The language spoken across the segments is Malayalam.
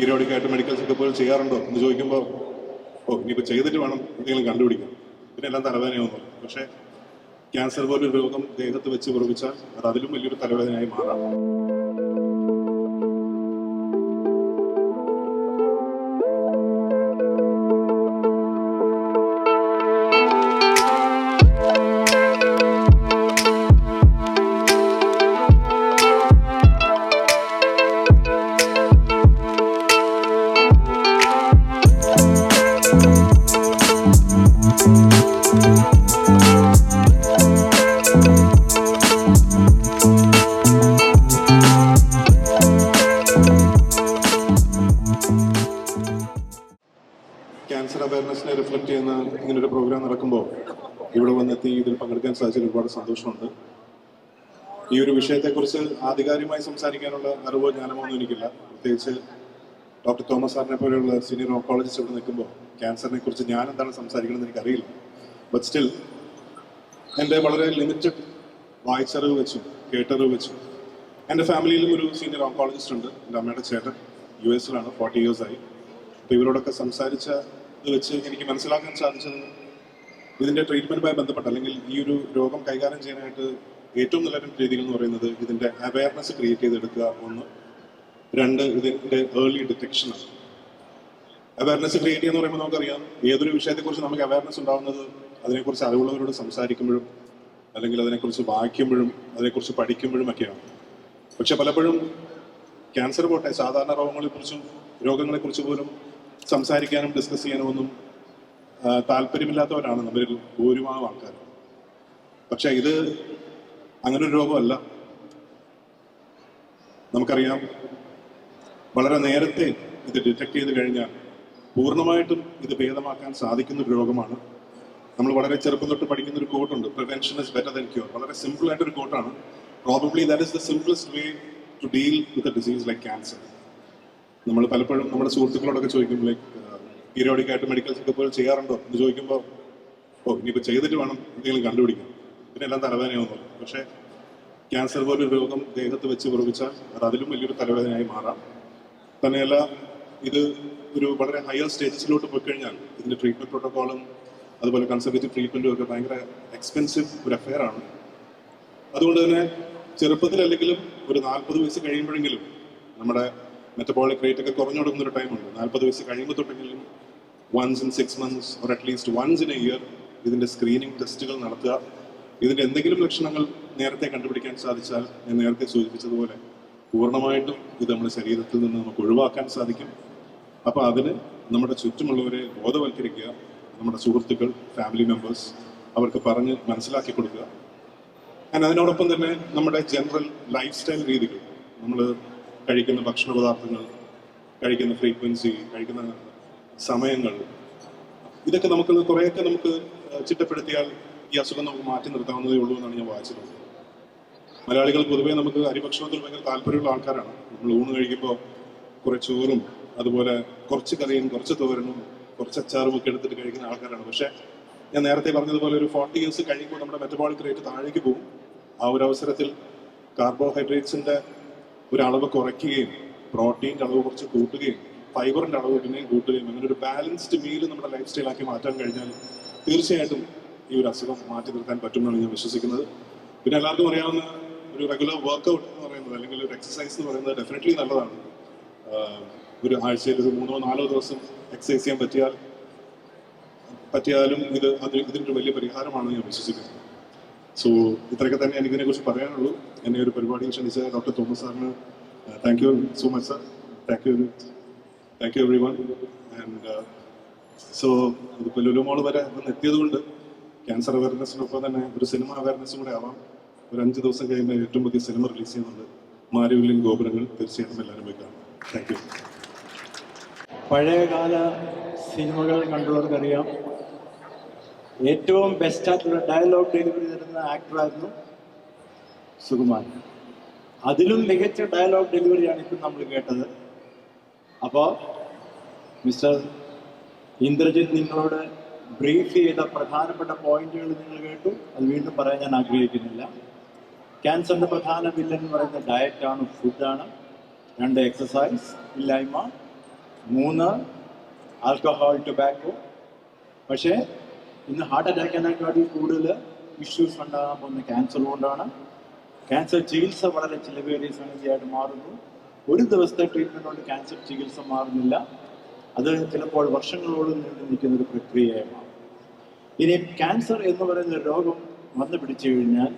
പീരിയോഡിക് ആയിട്ട് മെഡിക്കൽ ചെക്കപ്പുകൾ ചെയ്യാറുണ്ടോ എന്ന് ചോദിക്കുമ്പോൾ ഓ ഇനിയിപ്പോൾ ചെയ്തിട്ട് വേണം എന്തെങ്കിലും കണ്ടുപിടിക്കാം പിന്നെ എല്ലാം തലവേദനയൊന്നും പക്ഷേ ക്യാൻസർ പോലൊരു രോഗം ദേഹത്ത് വെച്ച് ഉറപ്പിച്ചാൽ അത് അതിലും വലിയൊരു തലവേദനയായി മാറാം. അവയർനെസ്സിനെ റിഫ്ലക്ട് ചെയ്യുന്ന ഇങ്ങനൊരു പ്രോഗ്രാം നടക്കുമ്പോൾ ഇവിടെ വന്നെത്തി ഇതിൽ പങ്കെടുക്കാൻ സാധിച്ചതിൽ ഒരുപാട് സന്തോഷമുണ്ട്. ഈ ഒരു വിഷയത്തെക്കുറിച്ച് ആധികാരികമായി സംസാരിക്കാനുള്ള അറിവോ ജ്ഞാനമോ ഒന്നും എനിക്കില്ല. പ്രത്യേകിച്ച് ഡോക്ടർ തോമസ് സാറിനെ പോലെയുള്ള സീനിയർ ഓങ്കോളജിസ്റ്റ് ഇവിടെ നിൽക്കുമ്പോൾ ക്യാൻസറിനെ കുറിച്ച് ഞാൻ എന്താണ് സംസാരിക്കണമെന്ന് എനിക്കറിയില്ല. ബട്ട് സ്റ്റിൽ എന്റെ വളരെ ലിമിറ്റഡ് വായിച്ചറിവ് വെച്ചും കേട്ടറിവ് വെച്ചും എന്റെ ഫാമിലിയിലും ഒരു സീനിയർ ഓങ്കോളജിസ്റ്റ് ഉണ്ട്. എന്റെ അമ്മയുടെ ചേട്ടൻ യു എസിലാണ് ഫോർട്ടി ഇയേഴ്സായി അപ്പോൾ ഇവരോടൊക്കെ സംസാരിച്ച ഇത് വെച്ച് എനിക്ക് മനസ്സിലാക്കാൻ സാധിച്ചത് ഇതിന്റെ ട്രീറ്റ്മെന്റുമായി ബന്ധപ്പെട്ട് അല്ലെങ്കിൽ ഈ ഒരു രോഗം കൈകാര്യം ചെയ്യാനായിട്ട് ഏറ്റവും നല്ല രീതികൾ എന്ന് പറയുന്നത് ഇതിന്റെ അവയർനെസ് ക്രിയേറ്റ് ചെയ്തെടുക്കുക ഒന്ന്. രണ്ട് ഇതിന്റെ ഏർലി ഡിറ്റക്ഷനാണ് അവയർനെസ് ക്രിയേറ്റ് എന്ന് പറയുമ്പോൾ നമുക്കറിയാം ഏതൊരു വിഷയത്തെക്കുറിച്ച് നമുക്ക് അവയർനെസ് ഉണ്ടാകുന്നത് അതിനെക്കുറിച്ച് അറിവുള്ളവരോട് സംസാരിക്കുമ്പോഴും അല്ലെങ്കിൽ അതിനെക്കുറിച്ച് വായിക്കുമ്പോഴും അതിനെക്കുറിച്ച് പഠിക്കുമ്പോഴും ഒക്കെയാണ് പക്ഷെ പലപ്പോഴും ക്യാൻസർ പോട്ടെ സാധാരണ രോഗങ്ങളെക്കുറിച്ചും രോഗങ്ങളെക്കുറിച്ച് പോലും സംസാരിക്കാനും ഡിസ്കസ് ചെയ്യാനും ഒന്നും താല്പര്യമില്ലാത്തവരാണ് നമ്മളിൽ ഭൂരിഭാഗം ആൾക്കാർ പക്ഷേ ഇത് അങ്ങനെ ഒരു രോഗമല്ല. നമുക്കറിയാം വളരെ നേരത്തെ ഇത് ഡിറ്റക്ട് ചെയ്ത് കഴിഞ്ഞാൽ പൂർണമായിട്ടും ഇത് ഭേദമാക്കാൻ സാധിക്കുന്ന ഒരു രോഗമാണ്. നമ്മൾ വളരെ ചെറുപ്പം തൊട്ട് പഠിക്കുന്ന ഒരു കോട്ടുണ്ട് prevention is better than cure വളരെ സിമ്പിൾ ആയിട്ടൊരു കോട്ടാണ് probably that is the simplest way to deal with a disease like cancer നമ്മൾ പലപ്പോഴും നമ്മുടെ സുഹൃത്തുക്കളോടൊക്കെ ചോദിക്കും ലൈക്ക് പീരിയോഡിക് ആയിട്ട് മെഡിക്കൽ ചെക്കപ്പുകൾ ചെയ്യാറുണ്ടോ? എന്ന് ചോദിക്കുമ്പോൾ ഓ ഇനിയിപ്പോൾ ചെയ്തിട്ട് വേണം എന്തെങ്കിലും കണ്ടുപിടിക്കാൻ. പിന്നെ എല്ലാം തലവേദനയാവുന്നു. പക്ഷേ ക്യാൻസർ പോലൊരു രോഗം ദേഹത്ത് വെച്ച് കുറവിച്ചാൽ അത് അതിലും വലിയൊരു തലവേദനയായി മാറാം. തന്നെയല്ല ഇത് ഒരു വളരെ ഹയർ സ്റ്റേജസിലോട്ട് പോയി കഴിഞ്ഞാൽ ഇതിന്റെ ട്രീറ്റ്മെന്റ് പ്രോട്ടോക്കോളും അതുപോലെ കൺസർവേറ്റീവ് ട്രീറ്റ്മെന്റും ഒക്കെ ഭയങ്കര എക്സ്പെൻസീവ് ഒരു അഫെയർ ആണ്. അതുകൊണ്ട് തന്നെ ചെറുപ്പത്തിലല്ലെങ്കിലും ഒരു നാൽപ്പത് വയസ്സ് കഴിയുമ്പോഴെങ്കിലും നമ്മുടെ മെറ്റബോളിക് റേറ്റ് ഒക്കെ കുറഞ്ഞു തുടങ്ങുന്ന ഒരു ടൈമുണ്ട് നാൽപ്പത് വയസ്സ് കഴിയുമ്പോൾ തൊട്ടെങ്കിലും once in six months or at least once in a year ഇതിന്റെ സ്ക്രീനിങ് ടെസ്റ്റുകൾ നടത്തുക. ഇതിന്റെ എന്തെങ്കിലും ലക്ഷണങ്ങൾ നേരത്തെ കണ്ടുപിടിക്കാൻ സാധിച്ചാൽ ഞാൻ നേരത്തെ സൂചിപ്പിച്ചതുപോലെ പൂർണമായിട്ടും ഇത് നമ്മുടെ ശരീരത്തിൽ നിന്ന് നമുക്ക് ഒഴിവാക്കാൻ സാധിക്കും. അപ്പോൾ അതിന് നമ്മുടെ ചുറ്റുമുള്ളവരെ ബോധവൽക്കരിക്കുക. നമ്മുടെ സുഹൃത്തുക്കൾ ഫാമിലി മെമ്പേഴ്സ് അവർക്ക് പറഞ്ഞ് മനസ്സിലാക്കി കൊടുക്കുക. അതിനോടൊപ്പം തന്നെ നമ്മുടെ ജനറൽ ലൈഫ് സ്റ്റൈൽ രീതികൾ. നമ്മൾ കഴിക്കുന്ന ഭക്ഷണ പദാർത്ഥങ്ങൾ കഴിക്കുന്ന ഫ്രീക്വൻസി കഴിക്കുന്ന സമയങ്ങൾ ഇതൊക്കെ നമുക്ക് കുറേയൊക്കെ നമുക്ക് ചിട്ടപ്പെടുത്തിയാൽ ഈ അസുഖം നമുക്ക് മാറ്റി നിർത്താവുന്നതേ ഉള്ളൂ എന്നാണ് ഞാൻ വായിച്ചത് മലയാളികൾ പൊതുവേ നമുക്ക് അരിഭക്ഷണത്തിൽ ഭയങ്കര താല്പര്യമുള്ള ആൾക്കാരാണ്. നമ്മൾ ഊണ് കഴിക്കുമ്പോൾ കുറച്ച് ചോറും അതുപോലെ കുറച്ച് കറിയും കുറച്ച് തോരനും കുറച്ച് അച്ചാറും ഒക്കെ എടുത്തിട്ട് കഴിക്കുന്ന ആൾക്കാരാണ്. പക്ഷേ ഞാൻ നേരത്തെ പറഞ്ഞതുപോലെ ഒരു ഫോർട്ടി ഇയേഴ്സ് കഴിയുമ്പോൾ നമ്മുടെ മെറ്റബോളിക് റേറ്റ് താഴേക്ക് പോകും. ആ ഒരു അവസരത്തിൽ കാർബോഹൈഡ്രേറ്റ്സിന്റെ ഒരു അളവ് കുറയ്ക്കുകയും പ്രോട്ടീന്റെ അളവ് കുറച്ച് കൂട്ടുകയും ഫൈബറിന്റെ അളവ് പിന്നെയും കൂട്ടുകയും അങ്ങനെ ഒരു ബാലൻസ്ഡ് മീൽ നമ്മുടെ ലൈഫ് സ്റ്റൈലാക്കി മാറ്റാൻ കഴിഞ്ഞാൽ തീർച്ചയായിട്ടും ഈ ഒരു അസുഖം മാറ്റി നിർത്താൻ പറ്റുമെന്നാണ് ഞാൻ വിശ്വസിക്കുന്നത്. പിന്നെ എല്ലാവർക്കും അറിയാവുന്ന ഒരു റെഗുലർ വർക്കൗട്ട് എന്ന് പറയുന്നത് അല്ലെങ്കിൽ ഒരു എക്സസൈസ് എന്ന് പറയുന്നത് ഡെഫിനറ്റ്ലി നല്ലതാണ്. ഒരു ആഴ്ചയിൽ ഒരു മൂന്നോ നാലോ ദിവസം എക്സസൈസ് ചെയ്യാൻ പറ്റിയാൽ പറ്റിയാലും ഇത് അതിന് ഇതിനൊരു വലിയ പരിഹാരമാണെന്ന് ഞാൻ വിശ്വസിക്കുന്നു സോ ഇത്രയൊക്കെ തന്നെ എനിക്കിതിനെ കുറിച്ച് പറയാനുള്ളൂ. എന്നെ ഒരു പരിപാടി ക്ഷണിച്ച ഡോക്ടർ തോമസ് സാറിന് thank you so much sir thank you thank you everyone and so ഇതിപ്പോൾ ലുലു മോൾ വരെ വന്ന് എത്തിയത് കൊണ്ട് ക്യാൻസർ അവയർനെസ്സിനൊപ്പം തന്നെ ഒരു സിനിമ അവയർനെസ്സും കൂടെ ആവാം. ഒരു അഞ്ച് ദിവസം കഴിയുമ്പോൾ ഏറ്റവും പുതിയ സിനിമ റിലീസ് ചെയ്യുന്നുണ്ട്. മാരിവില്യൻ ഗോപുരങ്ങൾ തീർച്ചയായിട്ടും എല്ലാവരും പോയി കാണാം. താങ്ക് യു പഴയകാല സിനിമകൾ കണ്ടുള്ളവർക്കറിയാം ഏറ്റവും ബെസ്റ്റ് ബെസ്റ്റായിട്ടുള്ള ഡയലോഗ് ഡെലിവറി തരുന്ന ആക്ടറായിരുന്നു സുകുമാരൻ. അതിലും മികച്ച ഡയലോഗ് ഡെലിവറിയാണ് ഇപ്പം നമ്മൾ കേട്ടത്. അപ്പോൾ മിസ്റ്റർ ഇന്ദ്രജിത്ത് നിങ്ങളോട് ബ്രീഫ് ചെയ്ത പ്രധാനപ്പെട്ട പോയിന്റുകൾ നിങ്ങൾ കേട്ടു. അത് വീണ്ടും പറയാൻ ഞാൻ ആഗ്രഹിക്കുന്നില്ല. ക്യാൻസറിന്റെ പ്രധാന വില്ലൻ എന്ന് പറയുന്ന ഡയറ്റാണ് ഫുഡാണ് രണ്ട് എക്സസൈസ് ഇല്ലായ്മ. മൂന്ന് ആൽക്കഹോൾ ടൊബാക്കോ പക്ഷേ ഇന്ന് ഹാർട്ട് അറ്റാക്കിനെക്കാട്ടിൽ കൂടുതൽ ഇഷ്യൂസ് ഉണ്ടാകാൻ പോകുന്ന ക്യാൻസർ കൊണ്ടാണ്. ക്യാൻസർ ചികിത്സ വളരെ ചിലവേറിയ സംഗതിയായിട്ട് മാറുന്നു. ഒരു ദിവസത്തെ ട്രീറ്റ്മെന്റ് കൊണ്ട് ക്യാൻസർ ചികിത്സ മാറുന്നില്ല. അത് ചിലപ്പോൾ വർഷങ്ങളോളം നീണ്ടു നിൽക്കുന്ന ഒരു പ്രക്രിയയായി മാറും. ഇനി ക്യാൻസർ എന്ന് പറയുന്ന രോഗം വന്നു പിടിച്ചു കഴിഞ്ഞാൽ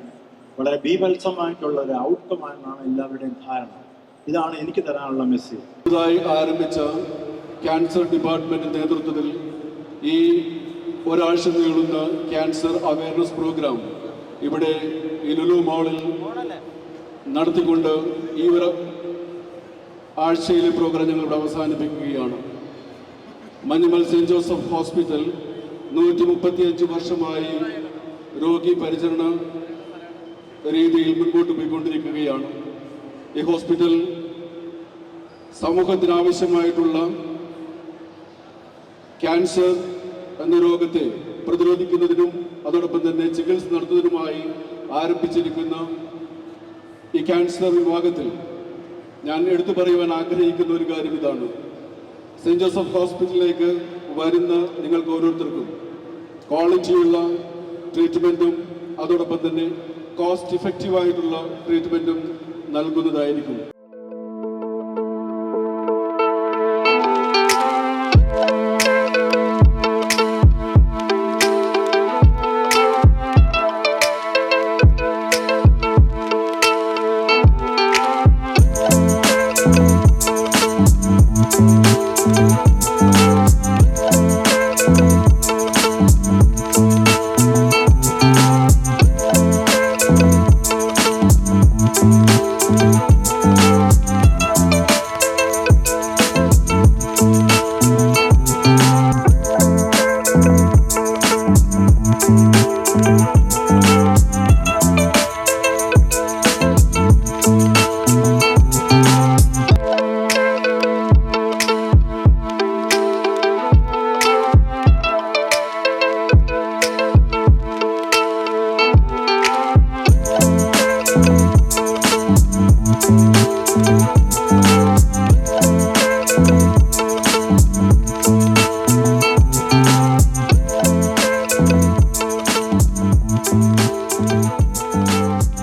വളരെ ബീഭത്സമായിട്ടുള്ള ഒരു ഔട്ട്കം ആണെന്നാണ് എല്ലാവരുടെയും ധാരണ. ഇതാണ് എനിക്ക് തരാനുള്ള മെസ്സേജ് പുതുതായി ആരംഭിച്ച ക്യാൻസർ ഡിപ്പാർട്ട്മെന്റ് നേതൃത്വത്തിൽ ഈ ഒരാഴ്ച നീളുന്ന ക്യാൻസർ അവയർനെസ് പ്രോഗ്രാം ഇവിടെ ഇലുലു ലുലു മാളിൽ നടത്തിക്കൊണ്ട് ഈ ഒരു ആഴ്ചയിലെ പ്രോഗ്രാം ഞങ്ങൾ ഇവിടെ അവസാനിപ്പിക്കുകയാണ്. മഞ്ഞമൽ സെന്റ് ജോസഫ് ഹോസ്പിറ്റൽ നൂറ്റി മുപ്പത്തിയഞ്ച് വർഷമായി രോഗി പരിചരണ രീതിയിൽ മുൻപോട്ട് പോയിക്കൊണ്ടിരിക്കുകയാണ്. ഈ ഹോസ്പിറ്റൽ സമൂഹത്തിനാവശ്യമായിട്ടുള്ള ക്യാൻസർ എന്ന രോഗത്തെ പ്രതിരോധിക്കുന്നതിനും അതോടൊപ്പം തന്നെ ചികിത്സ നടത്തുന്നതിനുമായി ആരംഭിച്ചിരിക്കുന്ന ഈ ക്യാൻസർ വിഭാഗത്തിൽ ഞാൻ എടുത്തു പറയുവാൻ ആഗ്രഹിക്കുന്ന ഒരു കാര്യം ഇതാണ്. സെന്റ് ജോസഫ് ഹോസ്പിറ്റലിലേക്ക് വരുന്ന നിങ്ങൾക്ക് ഓരോരുത്തർക്കും ക്വാളിറ്റിയുള്ള ട്രീറ്റ്മെന്റും അതോടൊപ്പം തന്നെ കോസ്റ്റ് ഇഫക്റ്റീവായിട്ടുള്ള ട്രീറ്റ്മെന്റും നൽകുന്നതായിരിക്കും. Música